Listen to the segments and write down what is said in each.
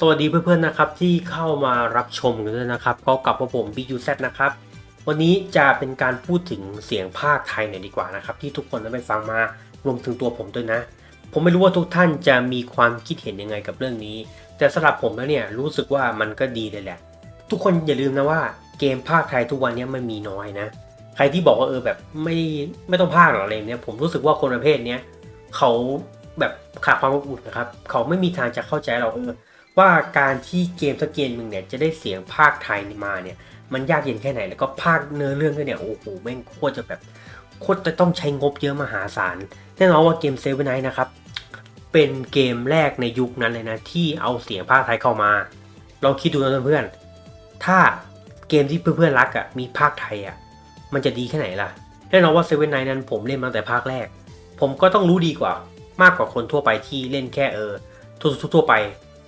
สวัสดีเพื่อนๆนะครับที่เข้ามารับชมกันด้วยนะครับ ก็กลับมาผม BUZ นะครับ วันนี้จะเป็นการพูดถึงเสียงภาคไทยหน่อยดีกว่านะครับ ที่ทุกคนได้ไปฟังมารวมถึงตัวผมด้วยนะ ผมไม่รู้ว่าทุกท่านจะมีความคิดเห็นยังไงกับเรื่องนี้ แต่สำหรับผมแล้วเนี่ยรู้สึกว่ามันก็ดีเลยแหละ ทุกคนอย่าลืมนะว่าเกมภาคไทยทุกวันนี้มันมีน้อยนะ ใครที่บอกว่าเออแบบไม่ไม่ต้องภาคหรอกอะไรเนี้ยผมรู้สึกว่าคนประเภทเนี้ยเขาแบบขาดความอบอุ่นนะครับเขาไม่มีทางจะเข้าใจเราเออ ว่าการที่เกมสักเกมหนึ่งเนี่ยจะได้เสียงภาคไทยมาเนี่ยมันยากเย็นแค่ไหนแล้วก็ภาคเนื้อเรื่องด้วยเนี่ยโอ้โหแม่งโคตรจะแบบโคตรจะต้องใช้งบเยอะมหาศาลแน่นอนว่าเกมเซเว่นไนท์นะครับเป็นเกมแรกในยุคนั้นเลยนะที่เอาเสียงภาคไทยเข้ามาลองคิดดูนะเพื่อนถ้าเกมที่เพื่อนๆรักอะ่ะมีภาคไทยอะ่ะมันจะดีแค่ไหนล่ะแน่นอนว่าเซเว่นไนท์นั้นผมเล่นมาแต่ภาคแรก ผมก็ต้องรู้ดีกว่ามากกว่าคนทั่วไปที่เล่นแค่เออทั่วๆไป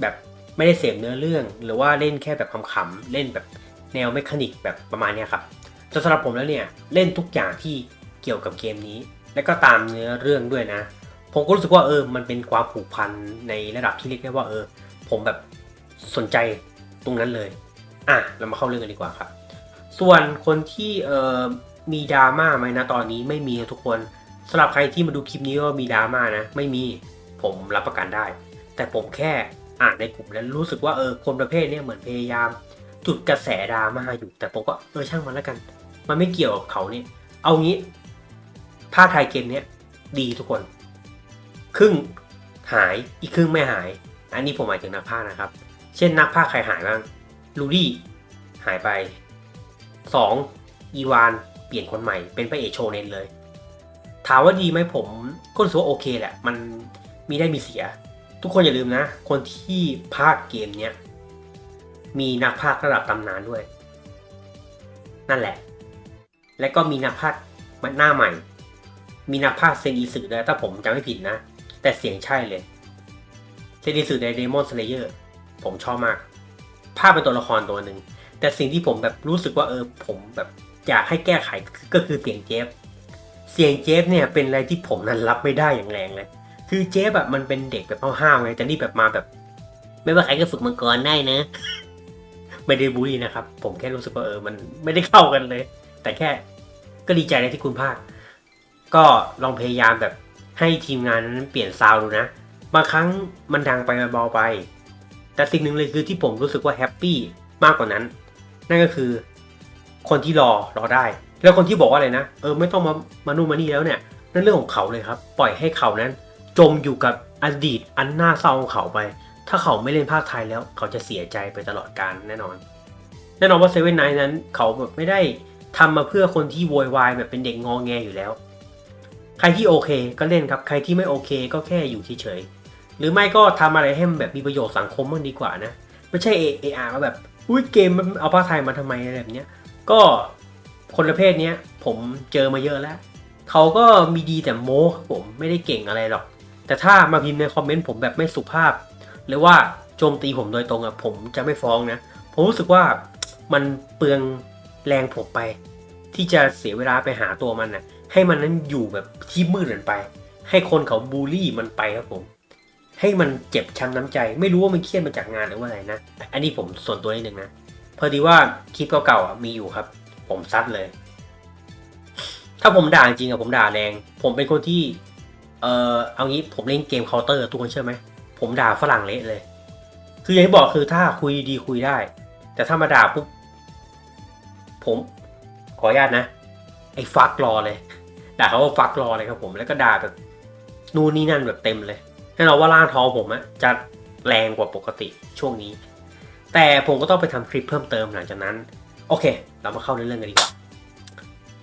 แบบ ไม่ได้เสพเนื้อเรื่อง หรือว่าเล่นแค่แบบขำๆเล่นแบบแนวเมคานิกแบบประมาณนี้ครับแต่สำหรับผมแล้วเนี่ยเล่นทุกอย่างที่เกี่ยวกับเกมนี้ และก็ตามเนื้อเรื่องด้วยนะ ผมก็รู้สึกว่าเออมันเป็นความผูกพันในระดับที่เรียกได้ว่าเออ ผมแบบสนใจตรงนั้นเลยอะเรามาเข้าเรื่องกันดีกว่าครับ ส่วนคนที่เออมีดราม่าไหมนะตอนนี้ไม่มีทุกคนสำหรับใครที่มาดูคลิปนี้ก็มีดราม่านะ ไม่มีผมรับประกันได้ แต่ผมแค่ อ่านในกลุ่มแล้วรู้สึกว่าเออคนประเภทเนี้ยเหมือนพยายามจุดกระแสดราม่าอยู่ แต่ผมก็เออช่างมันแล้วกัน มันไม่เกี่ยวกับเขาเนี่ย เอางี้ภาคไทยเกมเนี้ยดีทุกคน ครึ่งหายอีกครึ่งไม่หาย อันนี้ผมหมายถึงนักพากย์นะครับ เช่นนักพากย์ใครหายบ้างลูดี้หายไป 2. อีวานเปลี่ยนคนใหม่เป็นพระเอกโชเนนเลย ถามว่าดีไหมผมก็รู้สึกว่าโอเคแหละ มันมีได้มีเสีย ทุกคนอย่าลืมนะ คนที่พากเกมเนี้ยมีนักพากระดับตำนานด้วย นั่นแหละ และก็มีนักพากย์หน้าใหม่ มีนักพากเซนอีสึด้วถ้าผมจำไม่ผิดนะ แต่เสียงใช่เลยเซนอีสึในเดมอนสเลเยอร์ผมชอบมาก ภาพเป็นตัวละครตัวหนึ่ง แต่สิ่งที่ผมแบบรู้สึกว่าเออผมแบบอยากให้แก้ไขก็คือเสียงเจฟ เสียงเจฟเนี่ยเป็นอะไรที่ผมนั้นรับไม่ได้อย่างแรงเลย คือเจฟแบบมันเป็นเด็กแบบห้าวๆไงแต่นี่แบบมาแบบ ไม่ว่าใครก็ฝึกมังกรได้นะ ไม่ได้บูลลี่นะครับ ผมแค่รู้สึกว่าเออมันไม่ได้เข้ากันเลย แต่แค่ก็ดีใจในที่คุณภาคก็ลองพยายามแบบให้ทีมงานนั้นเปลี่ยนซาวดูนะ บางครั้งมันดังไปมันเบาไป แต่สิ่งหนึ่งเลยคือที่ผมรู้สึกว่าแฮปปี้มากกว่านั้น นั่นก็คือ คนที่รอรอได้ แล้วคนที่บอกว่าอะไรนะ เออไม่ต้องมามานู่นมานี่แล้วเนี่ย นั่นเรื่องของเขาเลยครับ ปล่อยให้เขานั้น จมอยู่กับอดีตอันน่าเศร้าของเขาไป ถ้าเขาไม่เล่นภาคไทยแล้วเขาจะเสียใจไปตลอดกาลแน่นอน แน่นอนว่าเซเว่นไนนั้นเขาแบบไม่ได้ทำมาเพื่อคนที่โวยวายแบบเป็นเด็กงอแงอยู่แล้ว ใครที่โอเคก็เล่นครับ ใครที่ไม่โอเคก็แค่อยู่เฉยๆ หรือไม่ก็ทำอะไรให้มันแบบมีประโยชน์สังคมมันดีกว่านะ ไม่ใช่เอเออาร์แบบ อุ้ยเกมมันเอาภาคไทยมาทำไมอะไรแบบเนี้ย ก็คนประเภทเนี้ยผมเจอมาเยอะแล้ว เขาก็มีดีแต่โม้ครับผมไม่ได้เก่งอะไรหรอก แต่ถ้ามาพิมพ์ในคอมเมนต์ผมแบบไม่สุภาพ หรือว่าโจมตีผมโดยตรงอะผมจะไม่ฟ้องนะ ผมรู้สึกว่ามันเปลืองแรงผมไป ที่จะเสียเวลาไปหาตัวมันนะให้มันนั้นอยู่แบบที่มืดเกินไป ให้คนเขาบูลลี่มันไปครับผม ให้มันเจ็บช้ำน้ำใจ ไม่รู้ว่ามันเครียดมาจากงานหรือว่าอะไรนะ อันนี้ผมส่วนตัวนิดนึงนะพอดีว่าคลิปเก่าๆมีอยู่ครับ ผมซัดเลย ถ้าผมด่าจริงอะผมด่าแรง ผมเป็นคนที่ เออเอางี้ผมเล่นเกมเคาน์เตอร์ทุกคนเชื่อไหม ผมด่าฝรั่งเละเลย คืออย่างที่บอกคือถ้าคุยดีคุยได้ แต่ถ้ามาด่าปุ๊บผมขออนุญาตนะ ไอ้ฟักรอเลย ด่าเขาว่าฟักรอเลยครับผมแล้วก็ด่าแบบนู่นนี่นั่นแบบเต็มเลยให้เราว่าร่างท้องผมอะจะแรงกว่าปกติช่วงนี้ แต่ผมก็ต้องไปทำคลิปเพิ่มเติมหลังจากนั้น โอเค เรามาเข้าในเรื่องกันดีกว่า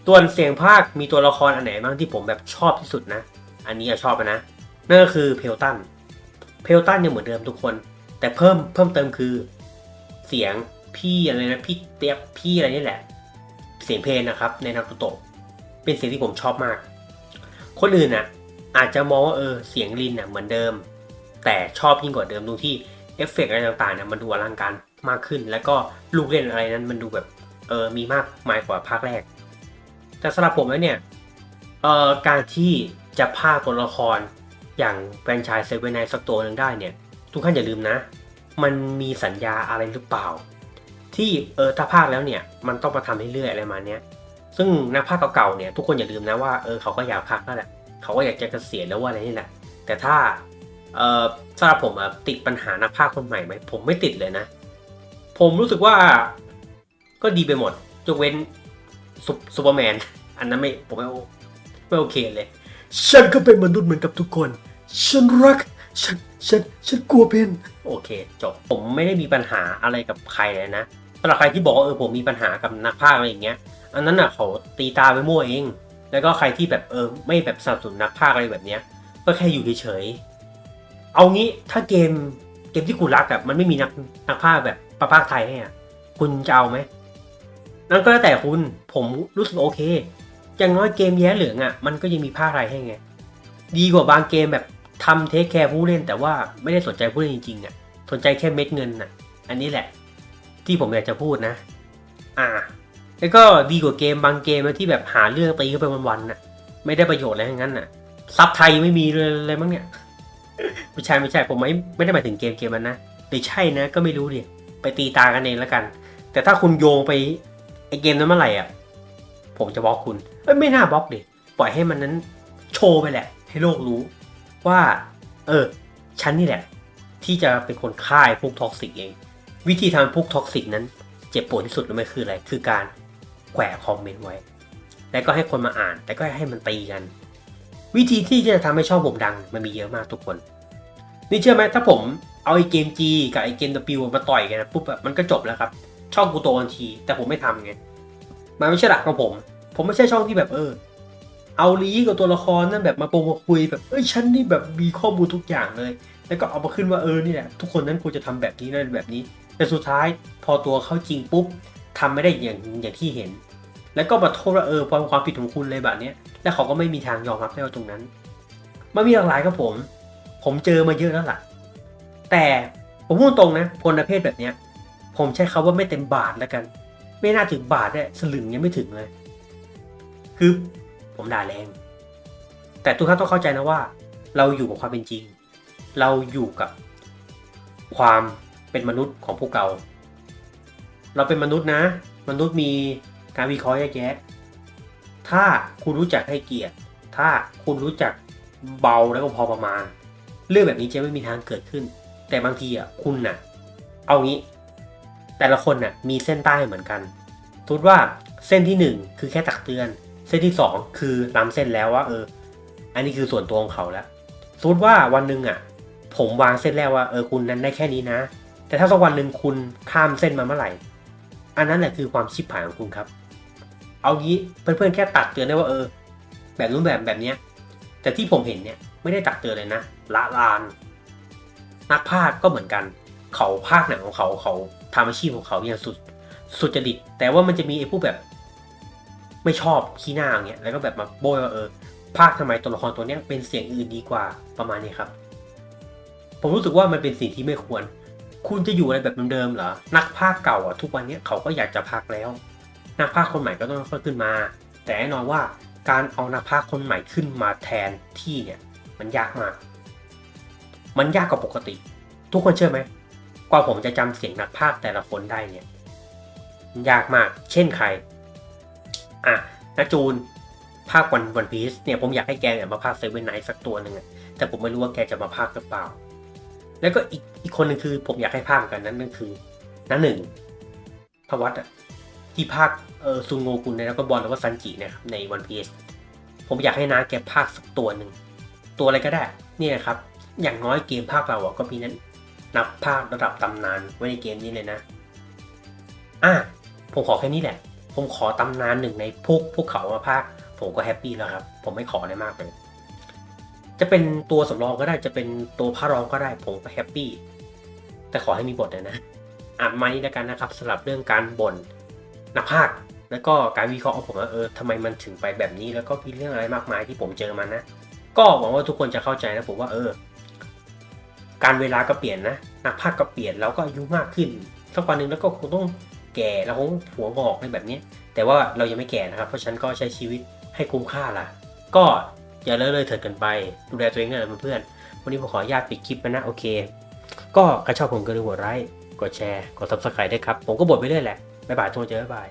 ตัวเสียงภาคมีตัวละครอันไหนบ้างที่ผมแบบชอบที่สุดนะ อันนี้ชอบอะนะนั่นก็คือเพลตันเพลตันเนี่ยเหมือนเดิมทุกคน แต่เพิ่มเพิ่มเติมคือ เสียงพี่อะไรนะพี่เตียบพี่อะไรนี่แหละ เสียงเพลงนะครับ ในนารูโตะเป็นเสียงที่ผมชอบมาก คนอื่นน่ะ อาจจะมองว่าเออเสียงลินน่ะเหมือนเดิม แต่ชอบยิ่งกว่าเดิมตรงที่เอฟเฟกต์อะไรต่างๆเนี่ยมันดูอลังการมากขึ้น แล้วก็ลูกเล่นอะไรนั้นมันดูแบบเออมีมากมายกว่าภาคแรก แต่สำหรับผมแล้วเนี่ยเอ่อการที่ จะพากย์ตัวละครอย่างแฟรนไชส์เซเว่นไนสักตัวหนึ่งได้เนี่ย ทุกท่านอย่าลืมนะ มันมีสัญญาอะไรหรือเปล่า ที่เออถ้าพากแล้วเนี่ย มันต้องมาทำให้เรื่อยอะไรมาเนี้ยซึ่งนักพากย์เก่าๆเนี่ยทุกคนอย่าลืมนะว่าเออเขาก็อยากพักนั่นแหละเขาก็อยากจะเกษียณแล้วว่าอะไรนี่แหละ แต่ถ้าเออสำหรับผมอะติดปัญหานักพากย์คนใหม่ไหมผมไม่ติดเลยนะ ผมรู้สึกว่าก็ดีไปหมดยกเว้นซุปซูเปอร์แมนอันนั้นไม่ผมไม่โอไม่โอเคเลย ฉันก็เป็นมนุษย์เหมือนกับทุกคน ฉันรัก ฉัน ฉัน ฉันกลัวเป็น โอเค จบ ผมไม่ได้มีปัญหาอะไรกับใครเลยนะสำหรับใครที่บอกว่าเออผมมีปัญหากับนักพากย์อะไรอย่างเงี้ย อันนั้นอะเขาตีตาไปมั่วเอง แล้วก็ใครที่แบบเออไม่แบบสนับสนุนนักพากย์อะไรแบบเนี้ย ก็แค่อยู่เฉยๆ เอางี้ถ้าเกมเกมที่คุณรักอะมันไม่มีนักนักพากย์แบบประพากย์ไทยให้อะ คุณจะเอาไหมนั่นก็แล้วแต่คุณ ผมรู้สึกโอเค อย่างน้อยเกมแย้เหลืองอะมันก็ยังมีภาไทยให้ไง ดีกว่าบางเกมแบบทำเทคแคร์ผู้เล่น แต่ว่าไม่ได้สนใจผู้เล่นจริงๆอะสนใจแค่เม็ดเงินอะอันนี้แหละ ที่ผมอยากจะพูดนะ อ่า แล้วก็ดีกว่าเกมบางเกมที่แบบหาเรื่องตีเข้าไปวันๆน่ะ ไม่ได้ประโยชน์อะไรทั้งนั้นน่ะซับไทยไม่มีเลยอะไรมั้งเนี่ยไม่ใช่ไม่ใช่ผมไม่ไม่ได้หมายถึงเกมเกมมันนะหรือใช่นะก็ไม่รู้ดิไปตีตากันเองแล้วกัน แต่ถ้าคุณโยงไปไอเกมนั้นเมื่อไหร่อะ ผมจะบล็อกคุณเอ้ยไม่น่าบล็อกดิปล่อยให้มันนั้นโชว์ไปแหละ ให้โลกรู้ ว่า เออ ฉันนี่แหละ ที่จะเป็นคนฆ่าไอ้พวกท็อกซิกเอง วิธีทำพวกท็อกซิกนั้น เจ็บปวดที่สุดรู้ไหมคืออะไร คือการแขวะคอมเมนต์ไว้ แล้วก็ให้คนมาอ่าน แล้วก็ให้มันตีกัน วิธีที่จะทำให้ช่องผมดัง มันมีเยอะมากทุกคน นี่เชื่อไหมถ้าผมเอาไอ้เกม G กับไอ้เกม W มาต่อยกันนะปุ๊บแบบมันก็จบแล้วครับ ช่องกูโตทันที แต่ผมไม่ทำไง มันไม่ใช่หลักของผม ผมไม่ใช่ช่องที่แบบเออ เอาลีกับตัวละครนั่นแบบมาโปรมาคุยแบบเอ้ยฉันนี่แบบมีข้อมูลทุกอย่างเลย แล้วก็เอามาขึ้นว่าเออนี่แหละทุกคนนั้นควรจะทำแบบนี้นั่นแบบนี้ แต่สุดท้ายพอตัวเข้าจริงปุ๊บทำไม่ได้อย่างอย่างที่เห็น แล้วก็มาโทษว่าเออความความผิดของคุณเลยแบบเนี้ยแล้วเขาก็ไม่มีทางยอมรับได้ว่าตรงนั้นมันมีหลากหลายครับผม ผมเจอมาเยอะแล้วล่ะ แต่ผมพูดตรงนะคนประเภทแบบเนี้ย ผมใช้คาว่าไม่เต็มบาทแล้วกัน ไม่น่าถึงบาทเนี่ยสลึงยังไม่ถึงเลย คือผมด่าแรง แต่ทุกท่านต้องเข้าใจนะว่า เราอยู่กับความเป็นจริง เราอยู่กับความเป็นมนุษย์ของพวกเรา เราเป็นมนุษย์นะ มนุษย์มีการวิเคราะห์แยกแยะ ถ้าคุณรู้จักให้เกียรติ ถ้าคุณรู้จักเบาแล้วก็พอประมาณ เรื่องแบบนี้จะไม่มีทางเกิดขึ้น แต่บางทีอะคุณน่ะ เอางี้ แต่ละคนน่ะมีเส้นใต้เหมือนกันสมมติว่าเส้นที่หนึ่งคือแค่ตักเตือน เส้นที่สองคือล้ำเส้นแล้วว่าเออ อันนี้คือส่วนตัวของเขาแล้วสมมติว่าวันหนึ่งอะ ผมวางเส้นแรกว่าเออคุณนั้นได้แค่นี้นะ แต่ถ้าสักวันหนึ่งคุณข้ามเส้นมาเมื่อไหร่ อันนั้นแหละคือความชิบหายของคุณครับ เอางี้เพื่อนๆแค่ตักเตือนได้ว่าเออ แบบนู้นแบบแบบเนี้ย แต่ที่ผมเห็นเนี่ยไม่ได้ตักเตือนเลยนะละลาน นักพากก็เหมือนกัน เขาพากหนังของเขาเขา ทำอาชีพของเขาอย่างสุดสุจริต แต่ว่ามันจะมีไอ้พวกแบบ ไม่ชอบขี้หน้าเงี้ยแล้วก็แบบมาโบยว่าเออพากทำไมตัวละครตัวเนี้ยเป็นเสียงอื่นดีกว่าประมาณนี้ครับ ผมรู้สึกว่ามันเป็นสิ่งที่ไม่ควร คุณจะอยู่อะไรแบบเดิมๆเหรอ นักพากย์เก่าอะทุกวันเนี้ยเขาก็อยากจะพากแล้ว นักพากย์คนใหม่ก็ต้องค่อยขึ้นมา แต่แน่นอนว่าการเอานักพากย์คนใหม่ขึ้นมาแทนที่เนี่ย มันยากมาก มันยากกว่าปกติ ทุกคนเชื่อไหม กว่าผมจะจำเสียงนักพากย์แต่ละคนได้เนี่ย ยากมาก เช่นใคร อะนาจูน ภาควันวันพีซเนี่ยผมอยากให้แกเนี่ยมาภาคเซเว่นไนท์สักตัวหนึ่งอะแต่ผมไม่รู้ว่าแกจะมาภาคหรือเปล่า แล้วก็อีกอีกคนหนึ่งคือ ผมอยากให้ภาคกันนั้นนั่นคือน้าหนึ่งพวัตอะที่ภาคเออซุงโงกุนในแล้วก็บอลแล้วก็ซันจิเนะครับในวันพีซผมอยากให้น้าแกภาคสักตัวหนึ่งตัวอะไรก็ได้ เนี่ยครับ อย่างน้อยเกมภาคเราอะก็มีนั้น นับภาคระดับตำนานไว้ในเกมนี้เลยนะ อะผมขอแค่นี้แหละ ผมขอตำนานหนึ่งในพวกพวกเขามาภาค ผมก็แฮปปี้แล้วครับ ผมไม่ขออะไรมากเลย จะเป็นตัวสำรองก็ได้จะเป็นตัวพระรองก็ได้ ผมก็แฮปปี้ แต่ขอให้มีบทนะนะอะมานี้แล้วกันนะครับสำหรับเรื่องการบ่นนักภาคแล้วก็การวิเคราะห์ของผมว่าเออทำไมมันถึงไปแบบนี้แล้วก็มีเรื่องอะไรมากมายที่ผมเจอมานะ ก็หวังว่าทุกคนจะเข้าใจนะผมว่าเออ การเวลาก็เปลี่ยนนะนักพากก็เปลี่ยนเราก็อายุมากขึ้นสักวันหนึ่งแล้วก็คงต้องแก่แล้วคงหัวงอกอะไรแบบนี้ แต่ว่าเรายังไม่แก่นะครับ เพราะฉันก็ใช้ชีวิตให้คุ้มค่าล่ะ ก็อย่าเลอะเลยเถิดกันไป ดูแลตัวเองด้วยนะเพื่อนๆวันนี้ผมขออนุญาตปิดคลิปไปนะโอเค ก็ใครชอบผมก็ลืมกดไลค์กดแชร์กด subscribe ด้วยครับ ผมก็บ่นไปเรื่อยแหละบ๊ายบายทุกคนเจอบ๊ายบาย